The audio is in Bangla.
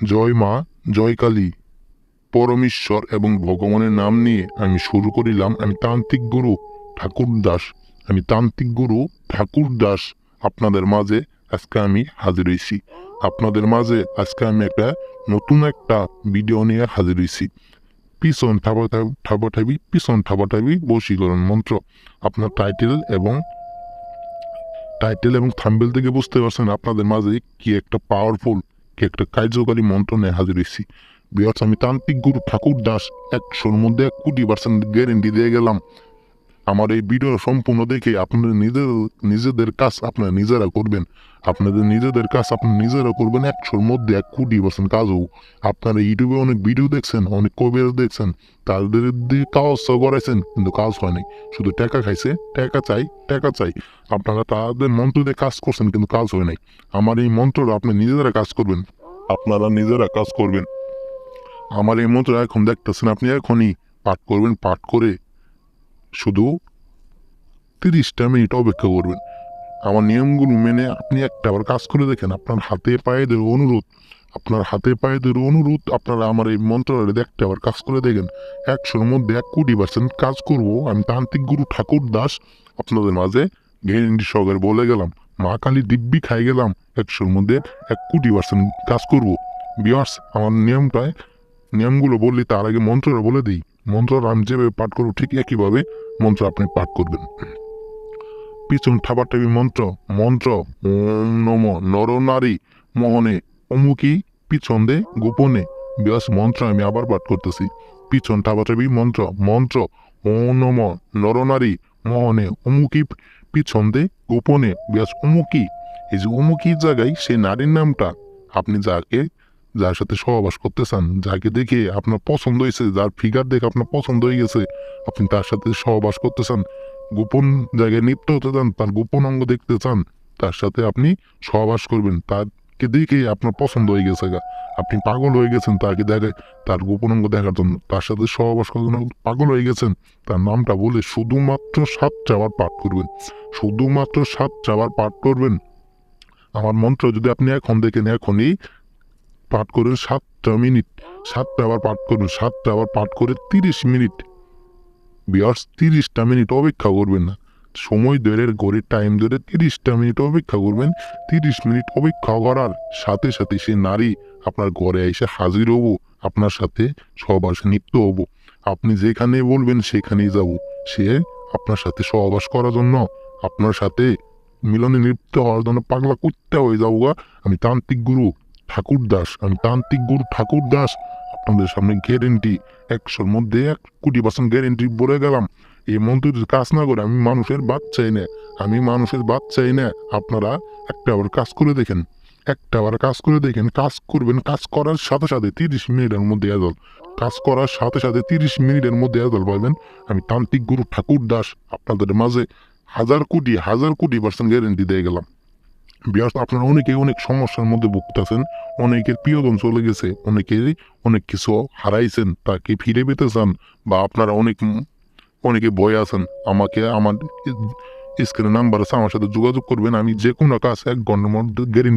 জয় মা, জয় কালী। পরমেশ্বর এবং ভগবানের নাম নিয়ে আমি শুরু করিলাম, আমি তান্ত্রিক গুরু ঠাকুর দাস আমি তান্ত্রিক গুরু ঠাকুর দাস আপনাদের মাঝে আজকে আমি হাজির হয়েছি আপনাদের মাঝে আজকে আমি একটা নতুন একটা ভিডিও নিয়ে হাজির হয়েছি পিছন ঠাবা ঠাবাঠাবি পিছন ঠাবাঠাবি বশীকরণ মন্ত্র। আপনার টাইটেল এবং টাইটেল এবং থাম্বেল থেকে বুঝতে পারছেন আপনাদের মাঝে কি একটা পাওয়ারফুল কি একটা কার্যকারী মন্ত্র নিয়ে হাজির হয়েছি বিয়ার্স আমি তান্ত্রিক গুরু ঠাকুর দাস একশোর মধ্যে এক কোটি পার্সেন্ট গ্যারেন্টি দিয়ে গেলাম। আমার এই ভিডিও সম্পূর্ণ দেখে আপনাদের নিজের, নিজেদের কাজ আপনারা নিজেরা করবেন। আপনাদের নিজেদের কাজ আপনারা নিজেরা করবেন, একশোর মধ্যে এক কোটি পার্সেন্ট কাজ হোক। আপনারা ইউটিউবে অনেক ভিডিও দেখছেন, অনেক কবির দেখছেন, তাদের দিয়ে কাজ করাইছেন, কিন্তু কাজ হয় নাই। শুধু টাকা খাইছে, টাকা চাই টাকা চাই। আপনারা তাদের মন্ত্র দিয়ে কাজ করছেন, কিন্তু কাজ হয় নাই। আমার এই মন্ত্রটা আপনি নিজেরা কাজ করবেন। আপনারা নিজেরা কাজ করবেন। আমার এই মন্ত্র এখন দেখতেছেন, আপনি এখনই পাঠ করবেন, পাঠ করে শুধু তিরিশটা মিনিট অপেক্ষা করবেন। আমার নিয়মগুলো মেনে আপনি একটা আবার কাজ করে দেখেন, আপনার হাতে পায়েদের অনুরোধ, আপনার হাতে পায়েদের অনুরোধ, আপনারা আমার এই মন্ত্রটা দেখতে আবার কাজ করে দেখেন। একশোর মধ্যে এক কোটি পার্সেন্ট কাজ করব, আমি তান্ত্রিক গুরু ঠাকুর দাস, আপনাদের মাঝে গ্যারেন্টি সহকারে বলে গেলাম। মা কালী দিব্যি খাই গেলাম। একশোর মধ্যে এক কোটি পার্সেন্ট কাজ করব। বিয়ার্স আমার নিয়মটায়, নিয়মগুলো বললি তার আগে মন্ত্রটা বলে দিই। মন্ত্র আমি যেভাবে পাঠ করব ঠিক একইভাবে মন্ত্র আপনি পাঠ করবেন। পিছন ঠাবাটাবি মন্ত্র মন্ত্র, ওম নম নরনারী মোহনে অমুকি পিছন দে গোপনে। বিয়াস মন্ত্র আমি আবার পাঠ করতেছি। পিছন ঠাবাটাবি মন্ত্র মন্ত্র, ওম নম নরনারী মোহনে অমুকি পিছন দে গোপনে বিয়াস অমুকি এই যে অমুকি জায়গায় সেই নারীর নামটা আপনি যাকে, যার সাথে সহবাস করতে চান যাকে দেখে আপনার পছন্দ হয়েছে, যার ফিগার দেখে আপনার পছন্দ হয়ে গেছে, আপনি তার সাথে সহবাস করতে চান গোপন জায়গায় লিপ্ত হতে চান, তার গোপন অঙ্গ দেখতে চান, তার সাথে আপনি সহবাস করবেন তাকে দেখে আপনার পছন্দ হয়ে গেছে গা। আপনি পাগল হয়ে গেছেন তাকে দেখে, তার গোপন অঙ্গ দেখার জন্য। তার সাথে সহবাস করার জন্য পাগল হয়ে গেছেন। তার নামটা বলে শুধুমাত্র সাত চাবার পাঠ করবেন। শুধুমাত্র সাত চাবার পাঠ করবেন। আমার মন্ত্র যদি আপনি এখন দেখেন, এখনই পাঠ করেন সাতটা মিনিট। সাতটা আবার পাঠ করুন। সাতটা আবার পাঠ করে তিরিশ মিনিট। বিয়ার্স তিরিশটা মিনিট অপেক্ষা করবেন না। সময় ধরে ঘড়ির টাইম ধরে তিরিশটা মিনিট অপেক্ষা করবেন। তিরিশ মিনিট অপেক্ষা করার সাথে সাথে সে নারী আপনার ঘরে এসে হাজির হব, আপনার সাথে সহবাস নিত্য হব। আপনি যেখানে বলবেন সেখানেই যাব। সে আপনার সাথে সহবাস করার জন্য, আপনার সাথে মিলনে নৃত্য হওয়ার জন্য পাগলা কুত্তা হয়ে যাব আমি তান্ত্রিক গুরু ঠাকুর দাস, আমি তান্ত্রিক গুরু ঠাকুর দাস। আপনাদের সামনে গ্যারেন্টি একশোর মধ্যে এক কোটি পার্সেন্ট গ্যারেন্টি বলে গেলাম। এই মন্ত্র যদি কাজ না করে আমি মানুষের বাচ্চাই না। আমি মানুষের বাদ বাচ্চাই না। আপনারা একটা আবার কাজ করে দেখেন। একটা আবার কাজ করে দেখেন। কাজ করবেন, কাজ করার সাথে সাথে তিরিশ মিনিটের মধ্যে এদল কাজ করার সাথে সাথে তিরিশ মিনিটের মধ্যে এদল পাবেন। আমি তান্ত্রিক গুরু ঠাকুর দাস আপনাদের মাঝে হাজার কোটি হাজার কোটি পার্সেন্ট গ্যারেন্টি দিয়ে গেলাম। বিয়ার্স, আপনারা অনেকে অনেক সমস্যার মধ্যে ভুগতেছেন। অনেকের প্রিয়জন চলে গেছে। অনেকেরই অনেক কিছু হারাইছেন, তাকে ফিরে পেতে চান। বা আপনারা অনেক অনেকে ভয় আছেন, আমাকে আমার স্ক্রিনে নাম্বার আছে আমার সাথে যোগাযোগ করবেন, আমি যে কোনো কাজ এক ঘণ্টার মধ্যে গ্যারেন্টি